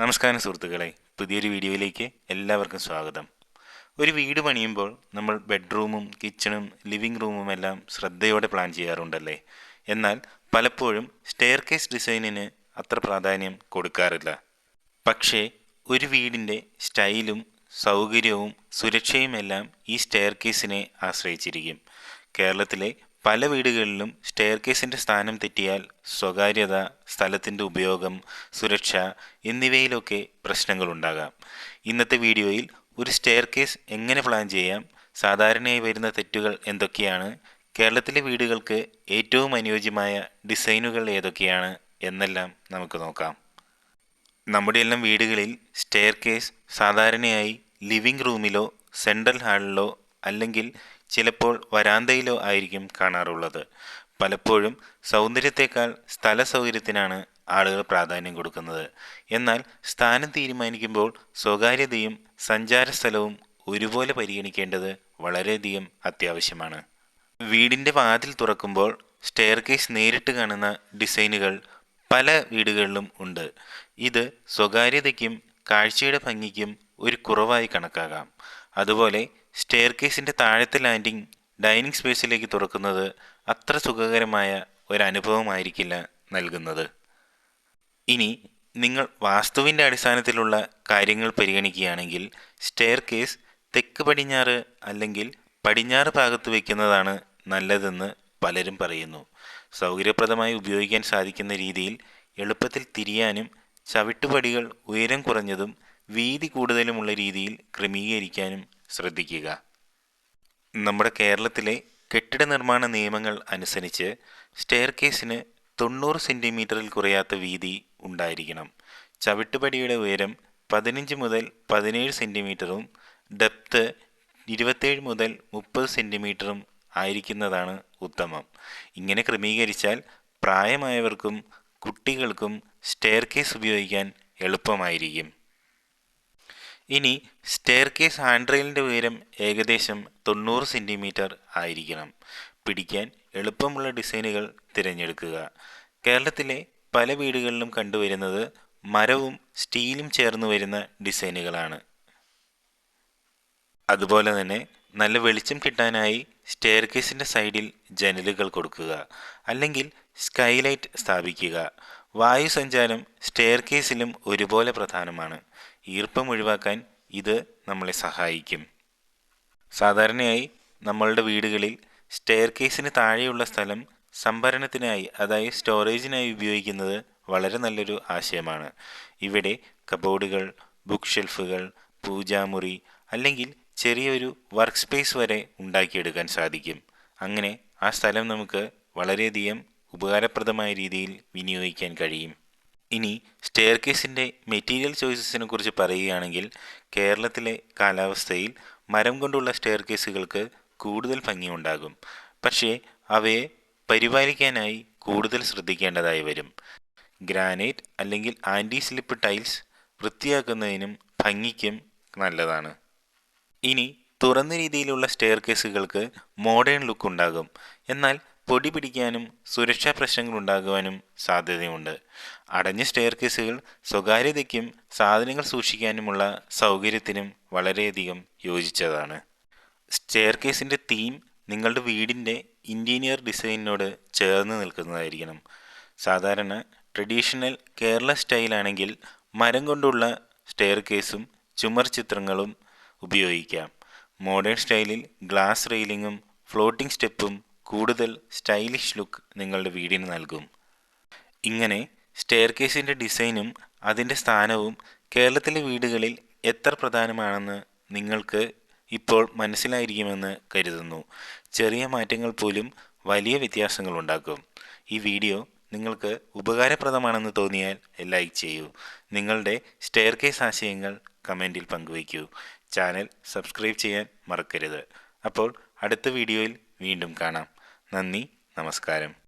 നമസ്കാരം സുഹൃത്തുക്കളെ പുതിയൊരു വീഡിയോയിലേക്ക് എല്ലാവർക്കും സ്വാഗതം. ഒരു വീട് പണിയുമ്പോൾ നമ്മൾ ബെഡ്റൂമും കിച്ചണും ലിവിംഗ് റൂമും എല്ലാം ശ്രദ്ധയോടെ പ്ലാൻ ചെയ്യാറുണ്ടല്ലേ? എന്നാൽ പലപ്പോഴും സ്റ്റെയർ കേസ് ഡിസൈനിന് അത്ര പ്രാധാന്യം കൊടുക്കാറില്ല. പക്ഷേ ഒരു വീടിന്റെ സ്റ്റൈലും സൗകര്യവും സുരക്ഷയുമെല്ലാം ഈ സ്റ്റെയർ കേസിനെ ആശ്രയിച്ചിരിക്കും. കേരളത്തിലെ പല വീടുകളിലും സ്റ്റെയർ കേസിന്റെ സ്ഥാനം തെറ്റിയാൽ സ്വകാര്യത സ്ഥലത്തിന്റെ ഉപയോഗം സുരക്ഷ എന്നിവയിലൊക്കെ പ്രശ്നങ്ങളുണ്ടാകാം. ഇന്നത്തെ വീഡിയോയിൽ ഒരു സ്റ്റെയർ കേസ് എങ്ങനെ പ്ലാൻ ചെയ്യാം സാധാരണയായി വരുന്ന തെറ്റുകൾ എന്തൊക്കെയാണ് കേരളത്തിലെ വീടുകൾക്ക് ഏറ്റവും അനുയോജ്യമായ ഡിസൈനുകൾ ഏതൊക്കെയാണ് എന്നെല്ലാം നമുക്ക് നോക്കാം. നമ്മുടെ എല്ലാം വീടുകളിൽ സ്റ്റെയർ കേസ് സാധാരണയായി ലിവിംഗ് റൂമിലോ സെൻട്രൽ ഹാളിലോ അല്ലെങ്കിൽ ചിലപ്പോൾ വരാന്തയിലോ ആയിരിക്കും കാണാറുള്ളത്. പലപ്പോഴും സൗന്ദര്യത്തെക്കാൾ സ്ഥല സൗകര്യത്തിനാണ് ആളുകൾ പ്രാധാന്യം കൊടുക്കുന്നത്. എന്നാൽ സ്ഥാനം തീരുമാനിക്കുമ്പോൾ സ്വകാര്യതയും സഞ്ചാര സ്ഥലവും ഒരുപോലെ പരിഗണിക്കേണ്ടത് വളരെയധികം അത്യാവശ്യമാണ്. വീടിന്റെ വാതിൽ തുറക്കുമ്പോൾ സ്റ്റെയർ കേസ് നേരിട്ട് കാണുന്ന ഡിസൈനുകൾ പല വീടുകളിലും ഉണ്ട്. ഇത് സ്വകാര്യതയ്ക്കും കാഴ്ചയുടെ ഭംഗിക്കും ഒരു കുറവായി കണക്കാകാം അതുപോലെ സ്റ്റെയർ കേസിന്റെ താഴത്തെ ലാൻഡിംഗ് ഡൈനിങ് സ്പേസിലേക്ക് തുറക്കുന്നത് അത്ര സുഖകരമായ ഒരനുഭവമായിരിക്കില്ല നൽകുന്നത്. ഇനി നിങ്ങൾ വാസ്തുവിന്റെ അടിസ്ഥാനത്തിലുള്ള കാര്യങ്ങൾ പരിഗണിക്കുകയാണെങ്കിൽ സ്റ്റെയർ കേസ് തെക്ക് പടിഞ്ഞാറ് അല്ലെങ്കിൽ പടിഞ്ഞാറ് ഭാഗത്ത് വയ്ക്കുന്നതാണ് നല്ലതെന്ന് പലരും പറയുന്നു. സൗകര്യപ്രദമായി ഉപയോഗിക്കാൻ സാധിക്കുന്ന രീതിയിൽ എളുപ്പത്തിൽ തിരിയാനും ചവിട്ടുപടികൾ ഉയരം കുറഞ്ഞതും വീതി കൂടുതലുമുള്ള രീതിയിൽ ക്രമീകരിക്കാനും ശ്രദ്ധിക്കുക. നമ്മുടെ കേരളത്തിലെ കെട്ടിട നിർമ്മാണ നിയമങ്ങൾ അനുസരിച്ച് സ്റ്റെയർ കേസിന് തൊണ്ണൂറ് സെന്റിമീറ്ററിൽ കുറയാത്ത വീതി ഉണ്ടായിരിക്കണം. ചവിട്ടുപടിയുടെ ഉയരം പതിനഞ്ച് മുതൽ പതിനേഴ് സെന്റിമീറ്ററും ഡെപ്ത് ഇരുപത്തേഴ് മുതൽ മുപ്പത് സെന്റിമീറ്ററും ആയിരിക്കുന്നതാണ് ഉത്തമം. ഇങ്ങനെ ക്രമീകരിച്ചാൽ പ്രായമായവർക്കും കുട്ടികൾക്കും സ്റ്റെയർ കേസ് ഉപയോഗിക്കാൻ എളുപ്പമായിരിക്കും. ഇനി സ്റ്റെയർ കേസ് ഹാൻഡ് റെയിലിന്റെ ഉയരം ഏകദേശം തൊണ്ണൂറ് സെന്റിമീറ്റർ ആയിരിക്കണം. പിടിക്കാൻ എളുപ്പമുള്ള ഡിസൈനുകൾ തിരഞ്ഞെടുക്കുക. കേരളത്തിലെ പല വീടുകളിലും കണ്ടുവരുന്നത് മരവും സ്റ്റീലും ചേർന്ന് വരുന്ന ഡിസൈനുകളാണ് അതുപോലെ തന്നെ നല്ല വെളിച്ചം കിട്ടാനായി സ്റ്റെയർ കേസിന്റെ സൈഡിൽ ജനലുകൾ കൊടുക്കുക. അല്ലെങ്കിൽ സ്കൈലൈറ്റ് സ്ഥാപിക്കുക. വായു സഞ്ചാരം സ്റ്റെയർ കേസിലും ഒരുപോലെ പ്രധാനമാണ്. ഈർപ്പം ഒഴിവാക്കാൻ ഇത് നമ്മളെ സഹായിക്കും. സാധാരണയായി നമ്മളുടെ വീടുകളിൽ സ്റ്റെയർ കേസിന് താഴെയുള്ള സ്ഥലം സംഭരണത്തിനായി അതായത് സ്റ്റോറേജിനായി ഉപയോഗിക്കുന്നത് വളരെ നല്ലൊരു ആശയമാണ്. ഇവിടെ കബോർഡുകൾ ബുക്ക് ഷെൽഫുകൾ പൂജാമുറി അല്ലെങ്കിൽ ചെറിയൊരു വർക്ക് സ്പേസ് വരെ ഉണ്ടാക്കിയെടുക്കാൻ സാധിക്കും. അങ്ങനെ ആ സ്ഥലം നമുക്ക് വളരെയധികം ഉപകാരപ്രദമായ രീതിയിൽ വിനിയോഗിക്കാൻ കഴിയും. ഇനി സ്റ്റെയർ കേസിന്റെ മെറ്റീരിയൽ ചോയ്സസിനെ കുറിച്ച് പറയുകയാണെങ്കിൽ കേരളത്തിലെ കാലാവസ്ഥയിൽ മരം കൊണ്ടുള്ള സ്റ്റെയർ കേസുകൾക്ക് കൂടുതൽ ഭംഗിയുണ്ടാകും. പക്ഷേ അവയെ പരിപാലിക്കാനായി കൂടുതൽ ശ്രദ്ധിക്കേണ്ടതായി വരും. ഗ്രാനൈറ്റ് അല്ലെങ്കിൽ ആന്റി സ്ലിപ്പ് ടൈൽസ് വൃത്തിയാക്കുന്നതിനും ഭംഗിക്കും നല്ലതാണ്. ഇനി തുറന്ന രീതിയിലുള്ള സ്റ്റെയർ കേസുകൾക്ക് മോഡേൺ ലുക്ക് ഉണ്ടാകും. എന്നാൽ പൊടി പിടിക്കാനും സുരക്ഷാ പ്രശ്നങ്ങൾ ഉണ്ടാകുവാനും സാധ്യതയുണ്ട്. അടഞ്ഞ സ്റ്റെയർ കേസുകൾ സ്വകാര്യതയ്ക്കും സാധനങ്ങൾ സൂക്ഷിക്കാനുമുള്ള സൗകര്യത്തിനും വളരെയധികം യോജിച്ചതാണ്. സ്റ്റെയർ കേസിന്റെ തീം നിങ്ങളുടെ വീടിന്റെ ഇന്റീരിയർ ഡിസൈനിനോട് ചേർന്ന് നിൽക്കുന്നതായിരിക്കണം. സാധാരണ ട്രഡീഷണൽ കേരള സ്റ്റൈലാണെങ്കിൽ മരം കൊണ്ടുള്ള സ്റ്റെയർ കേസും ചുമർ ചിത്രങ്ങളും ഉപയോഗിക്കാം. മോഡേൺ സ്റ്റൈലിൽ ഗ്ലാസ് റെയിലിങ്ങും ഫ്ലോട്ടിംഗ് സ്റ്റെപ്പും കൂടുതൽ സ്റ്റൈലിഷ് ലുക്ക് നിങ്ങളുടെ വീടിന് നൽകും. ഇങ്ങനെ സ്റ്റെയർ കേസിന്റെ ഡിസൈനും അതിന്റെ സ്ഥാനവും കേരളത്തിലെ വീടുകളിൽ എത്ര പ്രധാനമാണെന്ന് നിങ്ങൾക്ക് ഇപ്പോൾ മനസ്സിലായിരിക്കുമെന്ന് കരുതുന്നു. ചെറിയ മാറ്റങ്ങൾ പോലും വലിയ വ്യത്യാസങ്ങൾ ഉണ്ടാക്കും. ഈ വീഡിയോ നിങ്ങൾക്ക് ഉപകാരപ്രദമാണെന്ന് തോന്നിയാൽ ലൈക്ക് ചെയ്യൂ. നിങ്ങളുടെ സ്റ്റെയർ കേസ് ആശയങ്ങൾ കമന്റിൽ പങ്കുവയ്ക്കൂ. ചാനൽ സബ്സ്ക്രൈബ് ചെയ്യാൻ മറക്കരുത്. അപ്പോൾ അടുത്ത വീഡിയോയിൽ വീണ്ടും കാണാം. നന്ദി നമസ്കാരം.